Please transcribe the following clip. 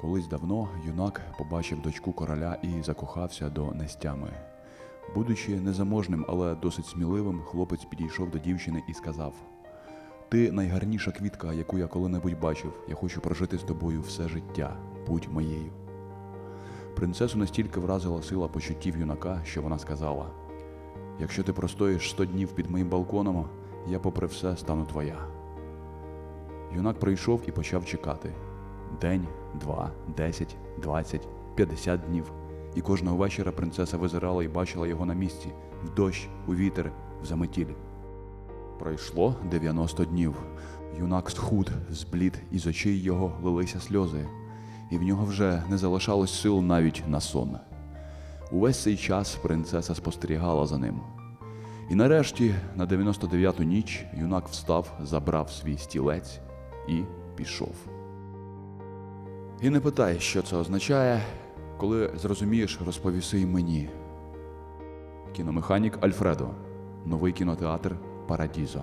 Колись давно юнак побачив дочку короля і закохався до нестями. Будучи незаможним, але досить сміливим, хлопець підійшов до дівчини і сказав: Ти найгарніша квітка, яку я коли-небудь бачив. Я хочу прожити з тобою все життя. Будь моєю. Принцесу настільки вразила сила почуттів юнака, що вона сказала: Якщо ти простоїш сто днів під моїм балконом, я попри все стану твоя. Юнак прийшов і почав чекати. День, два, десять, двадцять, п'ятдесят днів. І кожного вечора принцеса визирала і бачила його на місці в дощ, у вітер, в заметіль. Пройшло 90 днів. Юнак схуд, зблід, і з очей його лилися сльози, і в нього вже не залишалось сил навіть на сон. Увесь цей час принцеса спостерігала за ним. І нарешті, на 99-ту ніч, юнак встав, забрав свій стілець і пішов. І не питай, що це означає, коли зрозумієш, розповіси й мені. Кіномеханік Альфредо. Новий кінотеатр Парадізо.